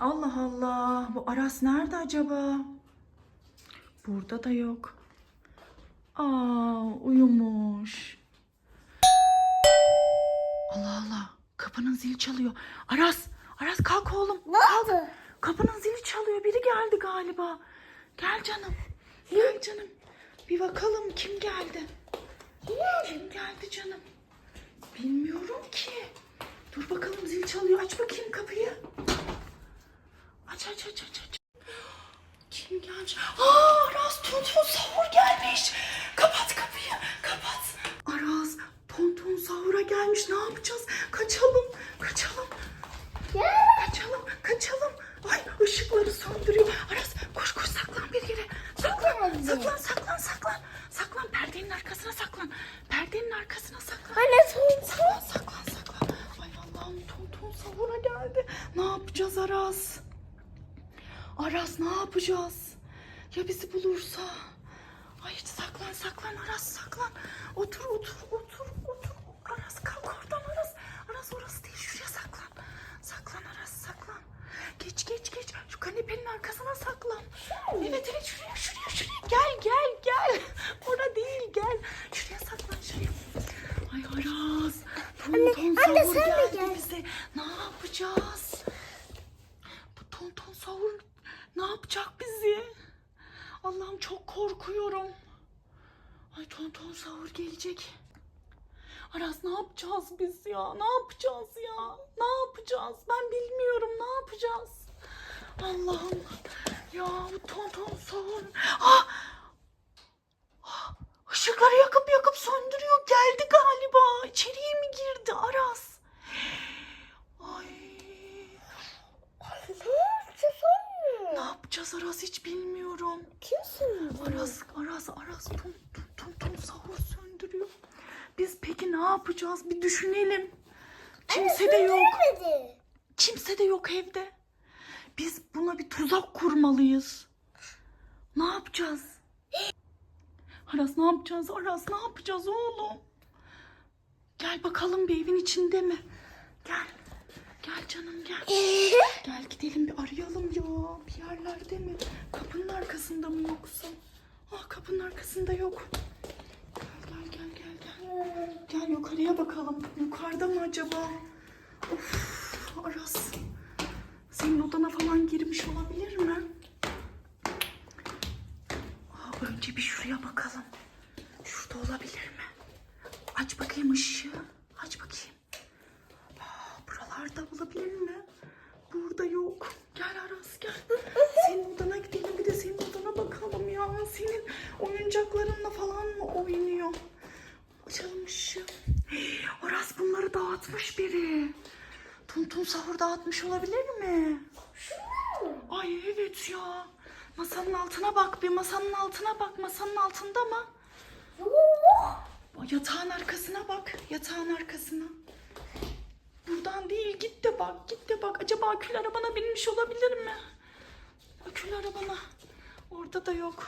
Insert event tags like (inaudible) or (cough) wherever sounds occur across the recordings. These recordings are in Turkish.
Allah Allah. Bu Aras nerede acaba? Burada da yok. Aa, uyumuş. Allah Allah. Kapının zili çalıyor. Aras, Aras kalk oğlum. Ne kalk. oldu? Kapının zili çalıyor. Biri geldi galiba. Gel canım. Gel canım. Bir bakalım kim geldi. Kim geldi canım? Bilmiyorum ki. Dur bakalım zil çalıyor. Aç bakayım kapıyı. Aç aç aç aç aç. Kim gelmiş? Aa Aras Tonton Sahur gelmiş. Kapat kapıyı. Kapat. Aras Tonton Sahur'a gelmiş. Ne yapacağız? Kaçalım. Kaçalım. Gel. Kaçalım. Kaçalım. Ay ışıkları söndürüyor. Aras koş koş saklan bir yere. Saklan. Saklan saklan saklan. Saklan perdenin arkasına saklan. Perdenin arkasına saklan. Anne son Saklan saklan saklan. Ay Allah'ım tonton savura geldi. Ne yapacağız Aras? Aras ne yapacağız? Ya bizi bulursa? Ay saklan saklan Aras saklan. Otur otur otur otur. Aras kalk oradan Aras. Aras orası değil şuraya saklan. Saklan Aras saklan. Geç geç geç. Şu kanepenin arkasına saklan. Evet evet şuraya şuraya şuraya. Gel gel gel. Orada değil gel. Şuraya saklan şuraya. Ay Aras. Anne, sahur sen de gel. bize. Ne yapacağız? Bu tonton sahur ne yapacak bizi? Allah'ım çok korkuyorum. Ay tonton sahur gelecek. Aras ne yapacağız biz ya? Ne yapacağız ya? Ne yapacağız? Ben bilmiyorum ne yapacağız? Allah'ım. Ya bu tonton sahur. Ah! Ah! Işıkları yakıp yakıp söndürüyor. Geldi galiba. İçeriye mi girdi Aras? Ay. Ne yapacağız Aras hiç bilmiyorum. Kimsin? Aras, Aras, Aras tum tum sahur söndürüyor. Biz peki ne yapacağız? Bir düşünelim. Kimse de yok. Söndüremedi. Kimse de yok evde. Biz buna bir tuzak kurmalıyız. Ne yapacağız? Aras ne yapacağız? Aras ne yapacağız oğlum? Gel bakalım bir evin içinde mi? Gel. Gel canım gel. (laughs) Gel gidelim bir arayalım ya. Bir yerlerde mi? Kapının arkasında mı yoksa? Ah kapının arkasında yok. Gel gel gel gel gel. Yukarıya bakalım. Yukarıda mı acaba? Of Aras. Senin odana falan girmiş olabilir mi? Aa, önce bir şuraya bakalım. Şurada olabilir mi? Aç bakayım ışığı. Aç bakayım. Aa, buralarda olabilir mi? Burada yok. Gel Aras gel. Senin odana gidelim bir de senin odana bakalım ya. Senin oyuncaklarınla falan mı oynuyor? Açalım ışığı. Aras bunları dağıtmış biri. Tum sahur dağıtmış olabilir mi? Ay evet ya. Masanın altına bak bir masanın altına bak. Masanın altında mı? Yatağın arkasına bak. Yatağın arkasına. Buradan değil git de bak git de bak. Acaba akül arabana binmiş olabilir mi? Akül arabana. Orada da yok.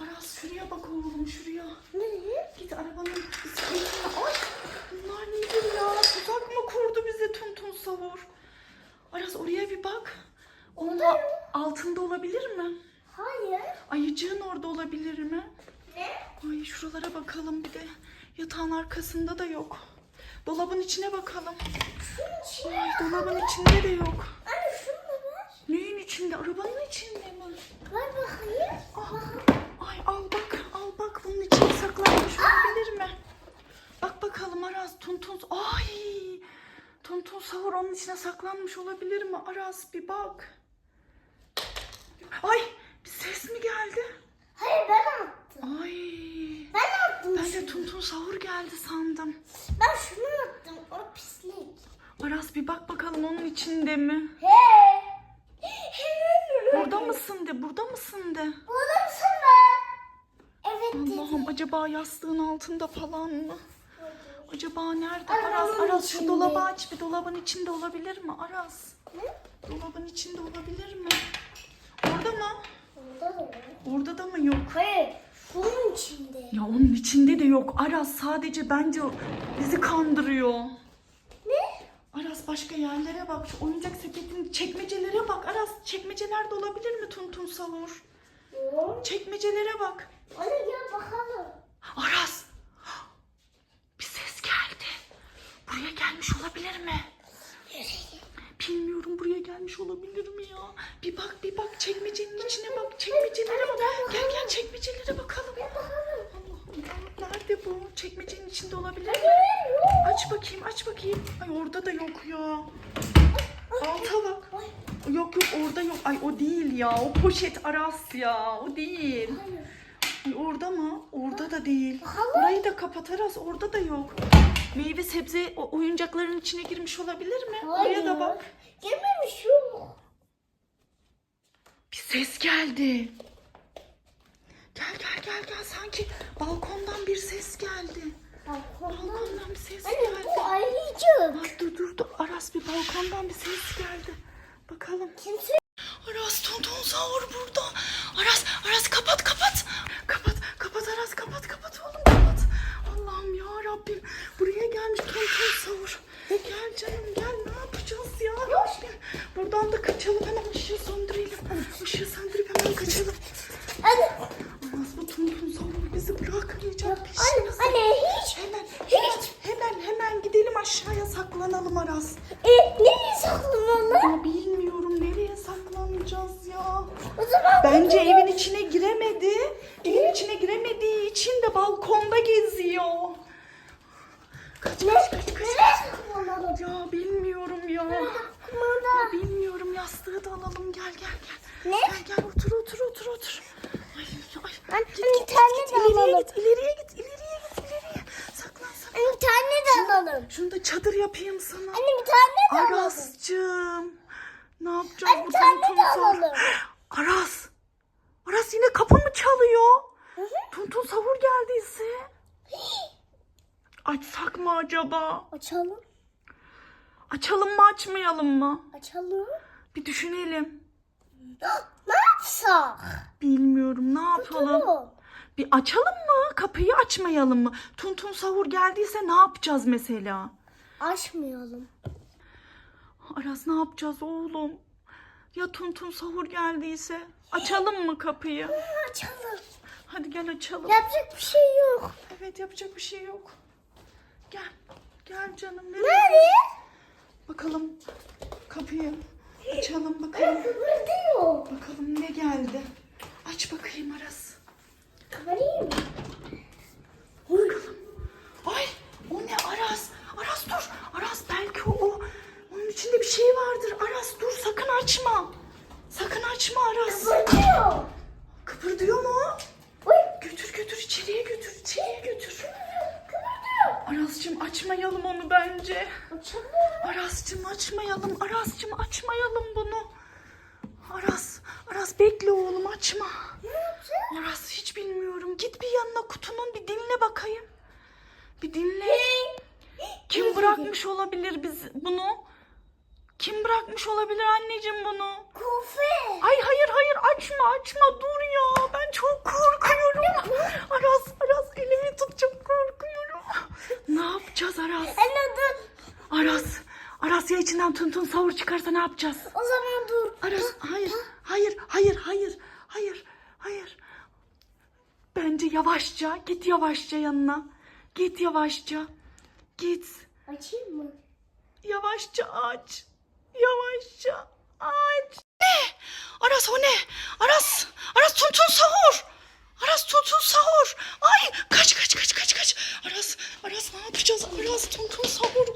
Aras şuraya bak oğlum şuraya. Ne? Git arabanın bisikletine. Ay bunlar nedir ya? Tuzak mı kurdu bize tun tun savur? Aras oraya bir bak. Onun altında olabilir mi? Hayır. Ayıcığın orada olabilir mi? Ne? Ay şuralara bakalım bir de. Yatağın arkasında da yok. Dolabın içine bakalım. Ay dolabın içinde de yok. Anne şunu da ver. Neyin içinde? Arabanın içinde mi? Ver bakayım. Ah, ay al bak, al bak bunun içine saklanmış olabilir mi? Bak bakalım Aras, Tuntun, ay! Tuntun sahur onun içine saklanmış olabilir mi? Aras bir bak. Ay! Bir ses mi geldi? Hayır ben attım. Ay! Ben attım. Ben de Tuntun sahur geldi sandım. Ben şunu attım. O pislik. Aras bir bak bakalım onun içinde mi? He. Burada mısın de, burada mısın de. Burada Allah'ım acaba yastığın altında falan mı? Acaba nerede? Aras, Aras şu dolabı aç bir dolabın içinde olabilir mi? Aras. Ne? Dolabın içinde olabilir mi? Orada mı? Burada da var. Orada da mı yok? Hayır. Şunun içinde. Ya onun içinde de yok. Aras sadece bence bizi kandırıyor. Ne? Aras başka yerlere bak. Şu oyuncak sepetinin çekmecelere bak. Aras çekmecelerde olabilir mi Tuntun Savur? Çekmecelere bak. Hadi gel bakalım. Aras. Bir ses geldi. Buraya gelmiş olabilir mi? Bilmiyorum buraya gelmiş olabilir mi ya? Bir bak bir bak çekmecenin içine bak. Çekmecelere bak. Gel gel çekmecelere bakalım. Allah'ım nerede bu? Çekmecenin içinde olabilir mi? Aç bakayım aç bakayım. Ay orada da yok ya. Alta bak. Yok yok orada yok. Ay o değil ya. O poşet Aras ya. O değil. Ay, orada mı? Orada da değil. Orayı da kapat Aras. Orada da yok. Meyve sebze o oyuncakların içine girmiş olabilir mi? Oraya da bak. Gelmemiş yok. Bir ses geldi. Gel gel gel gel. Sanki balkondan bir ses geldi. Balkondan. Balkondan bir ses Anne geldi. bu ayıcık. Bak dur dur dur. Aras bir balkondan bir ses geldi. Bakalım. Kimse Aras tonton sahur burada. Aras Aras. Kapat Buraya gelmiş tonton sahur. Gel canım gel ne yapacağız ya Rabbim. Buradan da kaçalım hemen ışığı söndürelim. Işığı söndürüp hemen kaçalım. Anne, Aras bu tonton sahur bizi bırakmayacak anne, peşimizde. anne hiç. Hemen hemen hemen hemen gidelim aşağıya saklanalım Aras. E, nereye saklanalım? Bilmiyorum nereye saklanacağız ya. O zaman Bence evin içine giremedi. Evin içine giremediği için de balkonda geziyor. Kaç kaç kaç kaç. Saklanalım? Ya bilmiyorum ya. Kumanda. Bilmiyorum yastığı da alalım gel gel gel. Ne? Gel gel otur otur otur otur. Ay, ay. Anne, Git, git, git, de ileriye git ileriye git ileriye git ileriye. Saklan saklan. Bir tane de alalım. Şunu da çadır yapayım sana. Anne bir tane de alalım. Aras'cığım. Ne yapacağız Anne bu tane de alalım. Aras. Aras yine kapı mı çalıyor? Hı hı. Tuntun sahur geldiyse. Açsak mı acaba? Açalım. Açalım mı açmayalım mı? Açalım. Bir düşünelim. Ne yapsak? Bilmiyorum ne yapalım. Tamam. Bir açalım mı? Kapıyı açmayalım mı? Tuntun sahur geldiyse ne yapacağız mesela? Açmayalım. Aras ne yapacağız oğlum? Ya Tuntun sahur geldiyse? Açalım mı kapıyı? Açalım. Hadi gel açalım. Yapacak bir şey yok. Evet yapacak bir şey yok. Gel. Gel canım. Nereye? Nereye? Bakalım kapıyı açalım bakalım. Kıpırdıyor. Bakalım ne geldi. Aç bakayım Aras. Kabarayım mı? Bakalım. Ay o ne Aras? Aras dur. Aras belki o, o. Onun içinde bir şey vardır. Aras dur sakın açma. Sakın açma Aras. Kıpırdıyor. Kıpırdıyor mu? o? Uy. Götür götür içeriye götür. içeriye götür. Kıpırdıyor. Aras'cığım açmayalım onu bence. Açalım. Aras'cığım açmayalım. Aras'cığım açmayalım bunu. Aras, Aras bekle oğlum açma. Ne yapacağız? Aras hiç bilmiyorum. Git bir yanına kutunun bir dinle bakayım. Bir dinle. Kim bırakmış olabilir biz bunu? Kim bırakmış olabilir anneciğim bunu? Kufe. Ay hayır hayır açma açma dur ya. Ben çok korkuyorum. Aras Aras elimi tut çok korkuyorum. Ne yapacağız Aras? Anne dur. Aras. Aras ya savur çıkarsa ne yapacağız? O zaman dur. Aras hayır hayır hayır hayır hayır hayır. Bence yavaşça git yavaşça yanına. Git yavaşça. Git. Açayım mı? Yavaşça aç. Yavaşça aç. Ne? Aras o ne? Aras. Aras tuntun sahur. Aras tuntun sahur. Ay kaç kaç kaç kaç kaç. Aras Aras ne yapacağız? Aras tuntun sahur